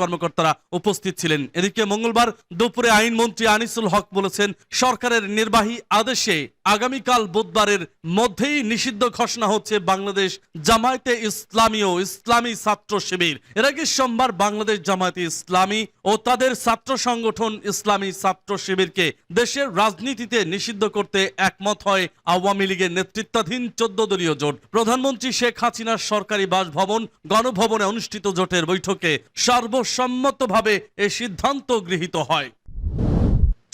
কর্মকর্তারা উপস্থিত ছিলেন। এদিকে মঙ্গলবার দুপুরে আইনমন্ত্রী আনিসুল হক বলেছেন, সরকারের নির্বাহী আদেশে আগামীকাল বুধবারের মধ্যেই নিষিদ্ধ ঘোষণা হচ্ছে বাংলাদেশ জামায়াতে ইসলামী ও ইসলামী ছাত্র শিবির। এর আগে সোমবার বাংলাদেশ জামায়াতে ইসলামী ও তাদের ছাত্র সংগঠন ইসলামী ছাত্র শিবিরকে দেশের রাজনীতিতে নিষিদ্ধ করতে একমত হয় আওয়ামী লীগের নেতৃত্বাধীন চোদ্দ দলীয় জোট। প্রধানমন্ত্রী শেখ হাসিনার সরকারি বাসভবন, গণভবনে অনুষ্ঠিত জোটের বৈঠকে সর্বসম্মতভাবে এ সিদ্ধান্ত গৃহীত হয়।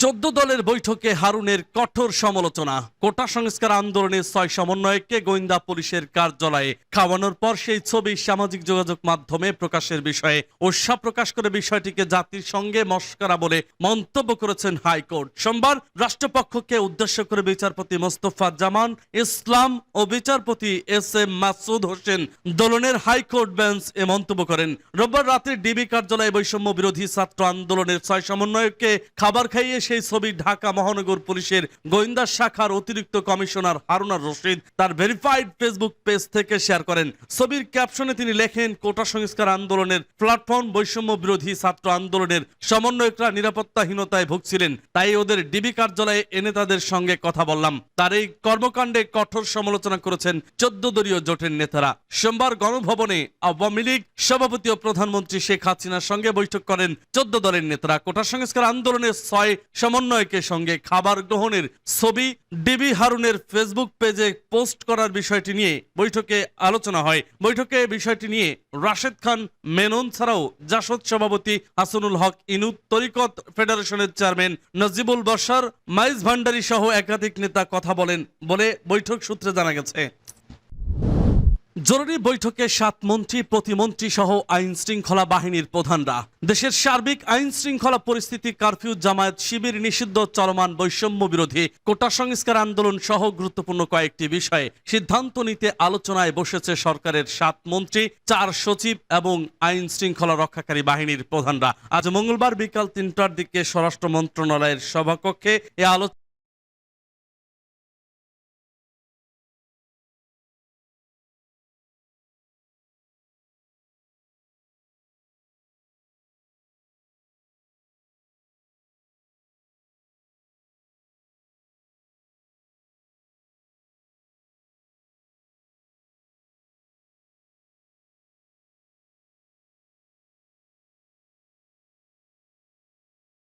চোদ্দ দলের বৈঠকে হারুনের কঠোর সমালোচনা। কোটা সংস্কার আন্দোলনের ছয় সমন্বয়ককে গোয়েন্দা পুলিশের কার্যালয়ে খাওয়ানোর পর সেই ছবি সামাজিক যোগাযোগ মাধ্যমে প্রকাশের বিষয়ে উৎসাহ প্রকাশ করে বিষয়টিকে জাতির সঙ্গে মস্করা বলে মন্তব্য করেছেন হাইকোর্ট। সোমবার রাষ্ট্রপক্ষকে উদ্দেশ্য করে বিচারপতি মোস্তফা জামান, ইসলাম ও বিচারপতি এস এম মাসুদ হোসেন দোলনের হাইকোর্ট বেঞ্চ এ মন্তব্য করেন। রোববার রাতে ডিবি কার্যালয়ে বৈষম্য বিরোধী ছাত্র আন্দোলনের ছয় সমন্বয়ককে খাবার খাইয়ে সেই ছবি ঢাকা মহানগর পুলিশের গোয়েন্দা শাখার অতিরিক্ত কমিশনার হারুনার রশিদ তার ভেরিফাইড ফেসবুক পেজ থেকে শেয়ার করেন। ছবির ক্যাপশনে তিনি লেখেন, কোটা সংস্কার আন্দোলনের প্ল্যাটফর্ম বৈষম্য বিরোধী ছাত্র আন্দোলনের সমন্বয়করা নিরাপত্তাহীনতায় ভুগছিলেন, তাই ওদের ডিবি কার্যালয়ে এনে তাদের সঙ্গে কথা বললাম। তার এই কর্মকাণ্ডে কঠোর সমালোচনা করেছেন চোদ্দ দলীয় জোটের নেতারা। সোমবার গণভবনে আওয়ামী লীগ সভাপতি ও প্রধানমন্ত্রী শেখ হাসিনার সঙ্গে বৈঠক করেন চোদ্দ দলের নেতারা। কোটা সংস্কার আন্দোলনের ছয় সমন্বয়কের সঙ্গে খাবার গ্রহণের ছবি ডিবি হারুনের ফেসবুক পেজে পোস্ট করার বিষয়টি নিয়ে বৈঠকে আলোচনা হয়। বৈঠকে বিষয়টি নিয়ে রাশেদ খান, মেনন ছাড়াও জাসদ সভাপতি হাসানুল হক ইনু তরিকত ফেডারেশনের চেয়ারম্যান নজিবুল বসার মাইজ ভান্ডারী সহ একাধিক নেতা কথা বলেন বলে বৈঠক সূত্রে জানা গেছে। জরুরি বৈঠকে সাত মন্ত্রী, প্রতিমন্ত্রী সহ আইন শৃঙ্খলা বাহিনীর প্রধানরা। দেশের সার্বিক আইন শৃঙ্খলা পরিস্থিতি কারফিউ জামায়াত শিবির নিষিদ্ধ চলমান বৈষম্য বিরোধী কোটা সংস্কার আন্দোলন সহ গুরুত্বপূর্ণ কয়েকটি বিষয়ে সিদ্ধান্ত নিতে আলোচনায় বসেছে সরকারের সাত মন্ত্রী, চার সচিব এবং আইন শৃঙ্খলা রক্ষাকারী বাহিনীর প্রধানরা। আজ মঙ্গলবার বিকাল তিনটার দিকে স্বরাষ্ট্র মন্ত্রণালয়ের সভাকক্ষে এ আলোচনা